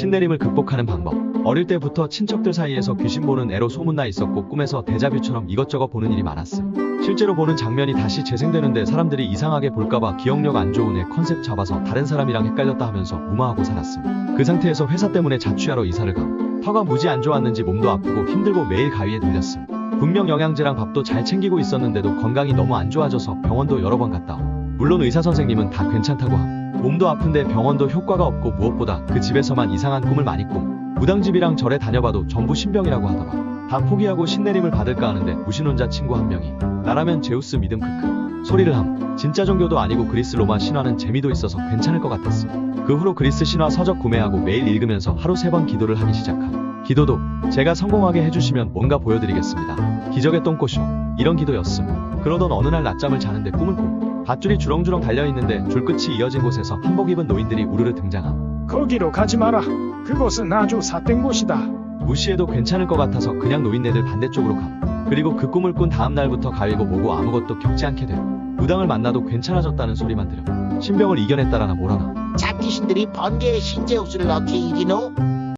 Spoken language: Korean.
신내림을 극복하는 방법. 어릴 때부터 친척들 사이에서 귀신 보는 애로 소문나 있었고 꿈에서 데자뷰처럼 이것저것 보는 일이 많았음. 실제로 보는 장면이 다시 재생되는데 사람들이 이상하게 볼까봐 기억력 안 좋은 애 컨셉 잡아서 다른 사람이랑 헷갈렸다 하면서 무마하고 살았음. 그 상태에서 회사 때문에 자취하러 이사를 감. 터가 무지 안 좋았는지 몸도 아프고 힘들고 매일 가위에 눌렸음. 분명 영양제랑 밥도 잘 챙기고 있었는데도 건강이 너무 안 좋아져서 병원도 여러 번 갔다 옴. 물론 의사 선생님은 다 괜찮다고 함. 몸도 아픈데 병원도 효과가 없고 무엇보다 그 집에서만 이상한 꿈을 많이 꿈. 무당집이랑 절에 다녀봐도 전부 신병이라고 하더라. 다 포기하고 신내림을 받을까 하는데 무신혼자 친구 한 명이 나라면 제우스 믿음 크크 소리를 함. 진짜 종교도 아니고 그리스 로마 신화는 재미도 있어서 괜찮을 것 같았어. 그 후로 그리스 신화 서적 구매하고 매일 읽으면서 하루 세 번 기도를 하기 시작함. 기도도 제가 성공하게 해주시면 뭔가 보여드리겠습니다. 기적의 똥꼬쇼 이런 기도였음. 그러던 어느 날 낮잠을 자는데 꿈을 꿈. 밧줄이 주렁주렁 달려있는데 줄끝이 이어진 곳에서 한복 입은 노인들이 우르르 등장함. 거기로 가지 마라. 그곳은 아주 삿된 곳이다. 무시해도 괜찮을 것 같아서 그냥 노인네들 반대쪽으로 감. 그리고 그 꿈을 꾼 다음 날부터 가위고 뭐고 아무것도 겪지 않게 됨. 무당을 만나도 괜찮아졌다는 소리만 들음. 신병을 이겨냈다라나 뭐라나. 잡귀신들이 번개의 신제우스를 어떻게 이기노?